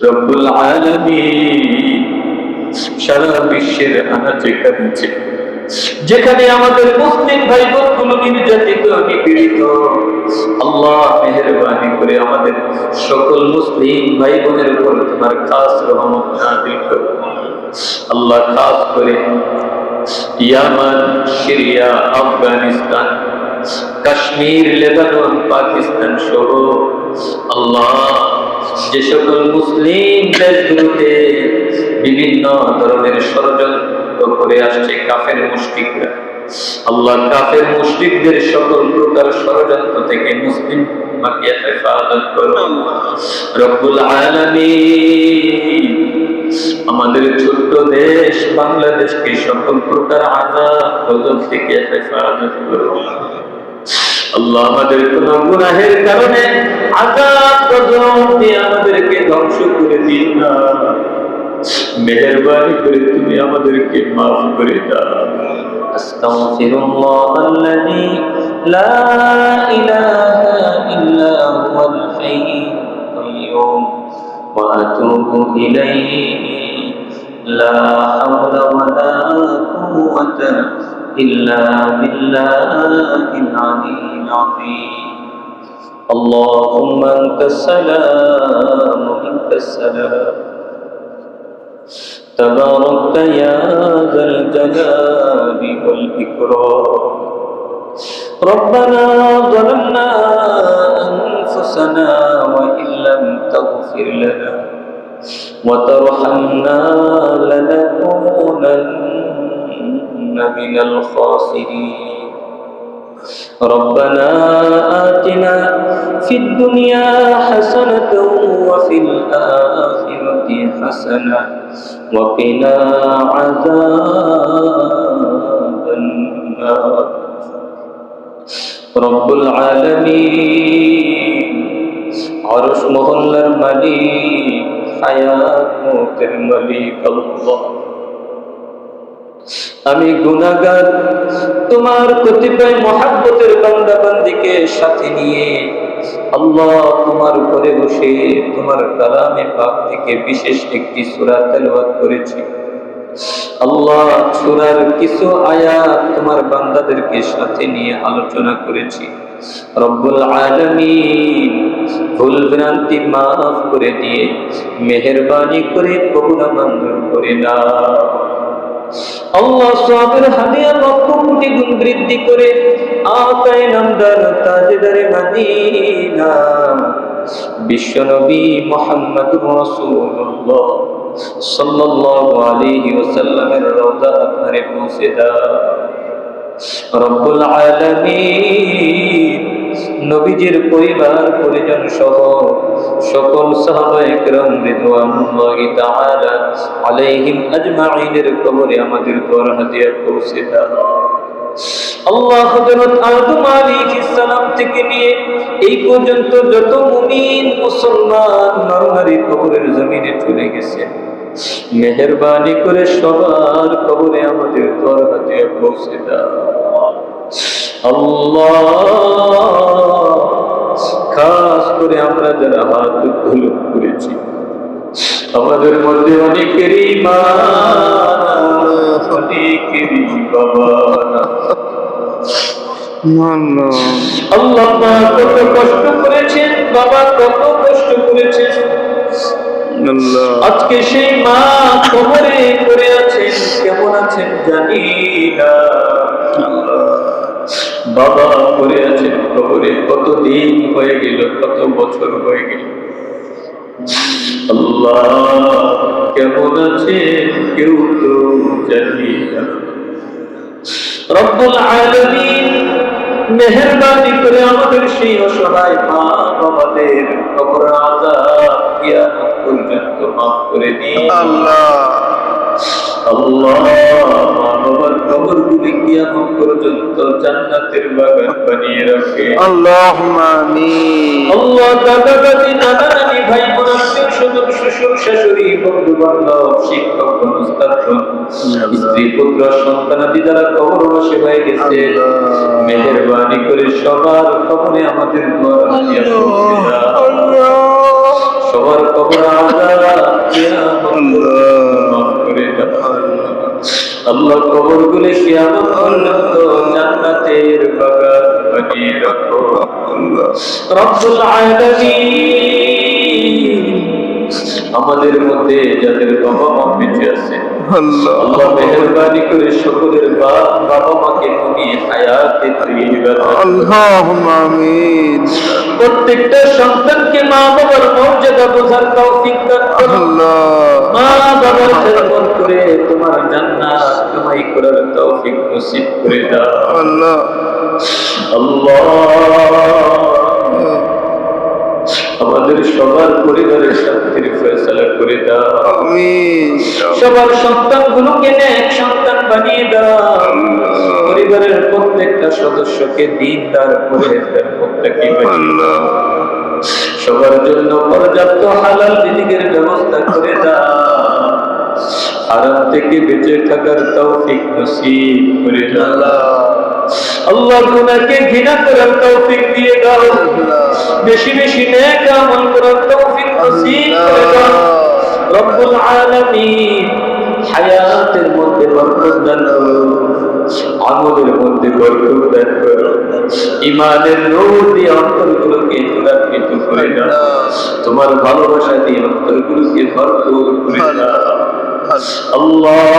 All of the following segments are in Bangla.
রব্বুল আলামিন সারা বিশ্বের আনাচে কানাচে যেখানে আমাদের মুসলিম ভাই বোনগুলো নির্যাতিত নিপীড়িত আল্লাহ মেহরবানি করে আমাদের সকল মুসলিম ভাই বোনের উপর তোমার খাস রহমত নাযিল করো। আল্লাহ খাস করে Yemen, Syria, Afghanistan, Kashmir, Lebanon, Pakistan সহ আল্লাহ যে সকল মুসলিম দেশগুলোতে বিভিন্ন ধরনের ষড়যন্ত্র করে আসছে কাফের মুশরিকরা। আল্লাহ কাফের মুশরিকদের সকল প্রকার ষড়যন্ত্র থেকে মুসলিম আমাদের ছোট্ট দেশ বাংলাদেশকে সকল প্রকার আজাদ গজব থেকে হেফাজত করো আল্লাহ আমাদের কোন গুনাহের কারণে আজাদ গজব দিয়ে আমাদেরকে ধ্বংস করে দিন না। মেহরবানি করে তুমি আমাদেরকে মাফ করে দাও। আস্তাগফিরুল্লাহ আল্লাযী লা ইলাহা ইল্লা হুয়াল হাইয়্যুল কাইয়্যুম ওয়া আতুবু ইলাইহি। লা হাওলা ওয়ালা কুওয়াতা ইল্লা বিল্লাহিল আযীম العظيم. اللهم أنت السلام ومنك السلام. تباركت يا ذا الجلال والإكرام. ربنا ظلمنا أنفسنا وإن لم تغفر لنا وترحمنا لنكونن من الخاسرين. ربنا آتنا في الدنيا حسنة وفي الآخرة حسنة وقنا عذاب النار. رب العالمين عرش مهلر مليك حياة موت الملك الله. আমি গুনাগার তোমার কতিপয় মহাব্বতের বান্দা বান্দিকে সাথে নিয়ে আল্লাহ তোমার উপরে বসে তোমার কালামে পাক থেকে বিশেষ একটি সূরা তেলাওয়াত করেছি। আল্লাহ সূরার কিছু আয়াত তোমার বান্দাদেরকে সাথে নিয়ে আলোচনা করেছি। রব্বুল আলামিন ভুল ভ্রান্তি মাফ করে দিয়ে মেহেরবানি করে কবুলা মঞ্জুর করে না আল্লাহ সবের হাদিয়া লক্ষ কোটি গুণ বৃদ্ধি করে আকায় নামদার তাজদারে মদিনা। বিশ্বনবী মুহাম্মদুর রাসূলুল্লাহ সাল্লাল্লাহু আলাইহি ওয়াসাল্লামের রওজা আপনারে পৌঁছে দাও। রব্বুল আলামিন নবীজির পরিবার, পরিজন সহ সকল সাহাবা রিদওয়ানুল্লাহি তাআলা আলাইহিম আজমাইনের কবরে আমাদের দর হাদিয়া পৌঁছে দাও আল্লাহ হযরত আদম আলাইহিস সালাম থেকে নিয়ে এই পর্যন্ত যত মুমিন মুসলমান নরনারী কবরের জমিনে চলে গেছে। মেহেরবানি করে সবার কবরে আমাদের দর হাদিয়া পৌঁছে দাও খাস করে আমরা যারা হাত ধুলুক করেছি। আমাদের মধ্যে অনেকেরই মা, অনেকেরই বাবা আল্লাহ কত কষ্ট করেছেন, বাবা কত কষ্ট করেছেন। আজকে সেই মা কবরে করে আছেন, কেমন আছেন জানি না। বাবা করে আছেন কবরে কত দিন হয়ে গেল কত বছর হয়ে গেল। আল্লাহ কেমন আছে? কেউ তো জানি না। রব্বুল আলামিন মেহেরবানি করে আমাদের সেই অসহায় মা বাবাদের কবর আযাব কিয়ামত পর্যন্ত মাফ করে দিন। আল্লাহ। আল্লাহ মা বাবার কবরগুলি কিয়ামত পর্যন্ত জান্নাতের বাগান বানিয়ে রাখে আল্লাহুম্মা আমিন আল্লাহ দাদা দাদি নানা নানি ভাই বোন আত্মীয় স্বজন শ্বশুর শাশুড়ি বন্ধু বান্ধব শিক্ষক স্ত্রী পুত্র সন্তানাদি যারা হয়ে গেছে করে সবার কবরে আমাদের ঘর সবার কবর আল্লাহ করে আল্লাহ কবর গুলি কিয়ামত পর্যন্ত জান্নাতের বাগান বানিয়ে রাখো রব্বুল আলামিন। আমাদের মধ্যে যাদের বাবা মা বেঁচে আছে আল্লাহ আল্লাহ করে সকলের বা- বাবা মাকে তুমি হায়াতে আল্লাহুম্মা আমিন। প্রত্যেকটা সন্তানকে মা বাবার মর্যাদা বোঝার তৌফিক দান আল্লাহ। মা বাবার খেদমত করে তোমার জান্নাত কামাই করার তৌফিক নসিব করে দাও। আল্লাহ। আল্লাহ। আমাদের সবার পরিবারের ফয়সালা করে দাও। আমিন। সবার সন্তানগুলোকে নেক সন্তান বানিয়ে দাও। পরিবারের প্রত্যেকটা সদস্যকে দিনদার করে আল্লাহ। সবার জন্য পর্যাপ্ত হালাল রিজিকের ব্যবস্থা করে দাও। আরাম থেকে বেঁচে থাকার তৌফিক নসিব করে দাও। আল্লাহ গুনাহকে ঘৃণা করার তৌফিক দিয়ে দাও। বেশি বেশি নেক আমল করার তৌফিক নসিব করে দাও। রব্বুল আলামিন হায়াতের মধ্যে বরকত দান করো। আমলের মধ্যে বরকত দান করো। ইমানের নূর দিয়ে অন্তরগুলোকে নুরান্বিত করে দাও। তোমার ভালোবাসা দিয়ে অন্তরগুলোকে ভরপুর করে দাও। আল্লাহ।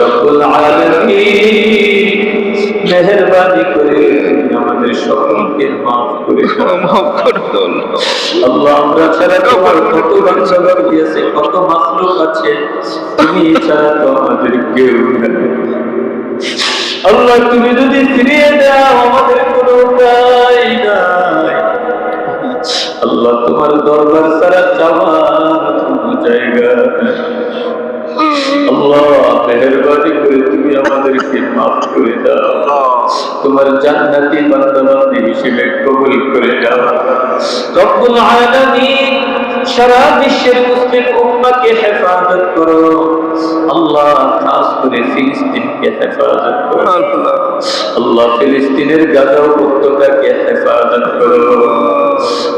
রব্বুল আলামিন মেহেরবানি করে আমাদের সকলকে মাফ করে মাফ করে দাও। আল্লাহ আমরা ছাড়া তোমার কত বান্ধব আছে কত মাখলুক আছে তুমি ছাড়া তো আমাদের কেউ নেই। আল্লাহ তুমি যদি ফিরিয়ে দাও আমাদের কোনো উপায় নাই। আল্লাহ তোমার দরবার ছাড়া যাওয়ার করে তোমার জান্নাতি বান্দাবান্দি হিসেবে কবুল করে দাও রব্বুল আলামিন সারা বিশ্বের মুসলিম উম্মাহকে হেফাজত করো। আল্লাহ খাস করে ফিলিস্তিনকে হেফাজত করো। আল্লাহ ফিলিস্তিনের গাজা উপত্যকাকে হেফাজত করো।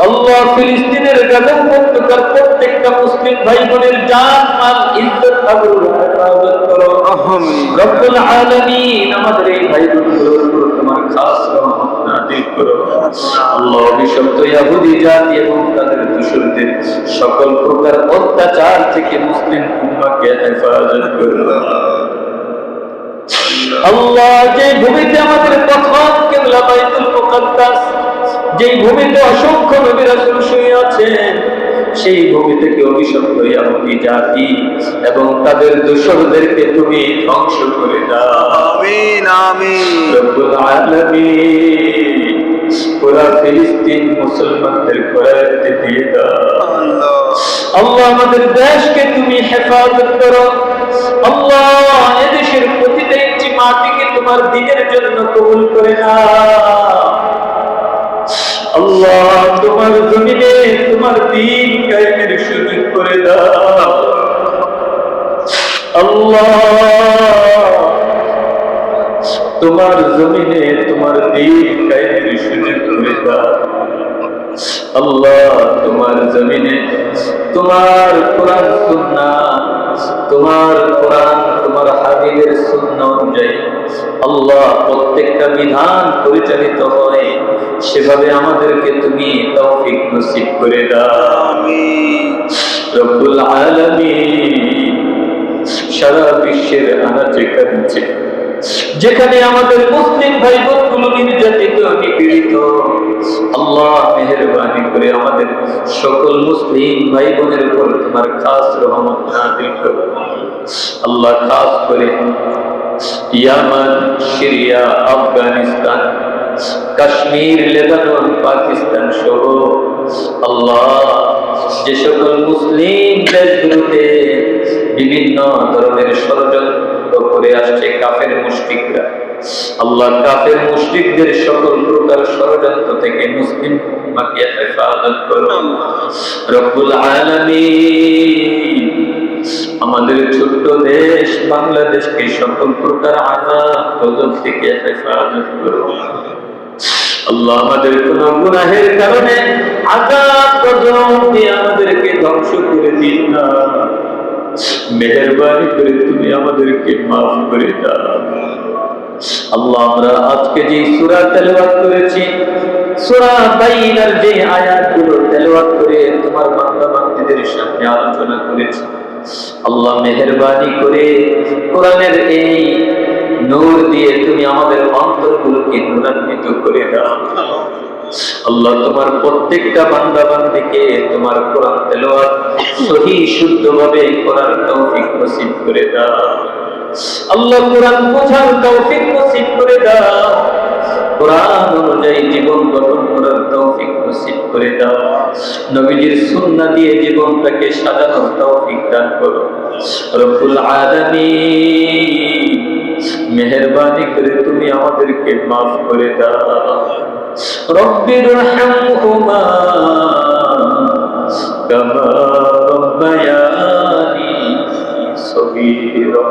আল্লাহ ফিলিস্তিনের গাজা উপত্যকার প্রত্যেকটা মুসলিম ভাই বোনের জান, মাল, ইজ্জত সকল প্রকার অত্যাচার থেকে মুসলিম উম্মাহকে হেফাজত করো। আল্লাহ যে ভূমিতে আমাদের প্রথম কেবলা যেই ভূমিতে অসংখ্য নবী রাসূল শুয়ে আছেন সেই ভূমি থেকে অভিশপ্ত ইয়াহুদি জাতি এবং তাদের দূষণদেরকে তুমি ধ্বংস করে দাও। পুরা ফিলিস্তিন মুসলমানদের করাতে দিয়ে দাও। আল্লাহ। আমাদের দেশকে তুমি হেফাজত করো। আল্লাহ এদেশের প্রতিটা ইঞ্চি মাটিকে তোমার দিনের জন্য কবুল করে না আল্লাহ, তোমার জমিনে তোমার দিন কায়েমের সুযোগ করে আল্লাহ, তোমার জমিনে তোমার দিন কায়েমের সুযোগ করে আল্লাহ, তোমার জমিনে তোমার কোরআন সুন্নাহ তোমার কোরআন, তোমার হাবিবের সুন্নাহ অনুযায়ী আল্লাহ প্রত্যেকটা বিধান পরিচালিত হয়। সেভাবে আমাদেরকে তুমি তৌফিক নসিব করে দাও। আমিন। রব্বুল আলামিন সারা বিশ্বের আনাচে কানাচে যেখানে আমাদের মুসলিম ভাই বোনগুলো নির্যাতিত নিপীড়িত আল্লাহ মেহরবানি করে আমাদের সকল মুসলিম ভাই বোনের উপর তোমার খাস রহমত নাযিল করো। আল্লাহ খাস করে Yemen Syria Afghanistan Kashmir, Lebanon, Pakistan সহ আল্লাহ যে সকল মুসলিম দেশগুলোতে বিভিন্ন ধরনের ষড়যন্ত্র করে আসছে কাফের মুশরিকরা। আল্লাহ কাফের মুশরিকদের সকল প্রকার ষড়যন্ত্র থেকে মুসলিম আমাদের ছোট্ট দেশ বাংলাদেশকে সকল প্রকার আঘাত থেকে হেফাজত করুন। আল্লাহ আমাদের কোন গুনাহের কারণে আঘাত গজব আমাদেরকে ধ্বংস করে দিন না। মেহরবানি করে তুমি আমাদেরকে মাফ করে দাও। আল্লাহ, আমরা আজকে যে সূরা তেলাওয়াত করেছি, সূরা বাইনার যে আয়াতগুলো তেলাওয়াত করে তোমার বান্দা বান্দীদের সামনে আলোচনা করেছি, আল্লাহ মেহেরবানি করে কোরআনের এই নূর দিয়ে তুমি আমাদের অন্তরগুলোকে নূরান্বিত করে দাও। আল্লাহ, তোমার প্রত্যেকটা বান্দা বান্দিকে তোমার কোরআন তেলাওয়াত সহি, শুদ্ধভাবে করার তৌফিক নসিব করে দাও। আল্লাহ, কোরআন বোঝার তৌফিক নসিব করে দাও। কোরআন অনুযায়ী জীবন গঠন করার তৌফিক নসিব করে দাও। নবীজির সুন্নাহ দিয়ে জীবনটাকে সাজানোর তৌফিক দান করো। রব্বুল আলামিন। মেহরবানি করে তুমি আমাদেরকে মাফ করে দাও। রব্বির হামহুমা কামা রব্বায়ানি সগীরা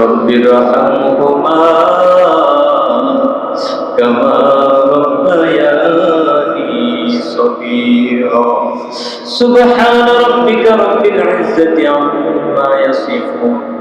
রব্বির হামহুমা কামা রব্বায়ানি সগীরা সুবহান রব্বিকা রব্বিল ইজ্জতি আম্মা ইয়াসিফুন।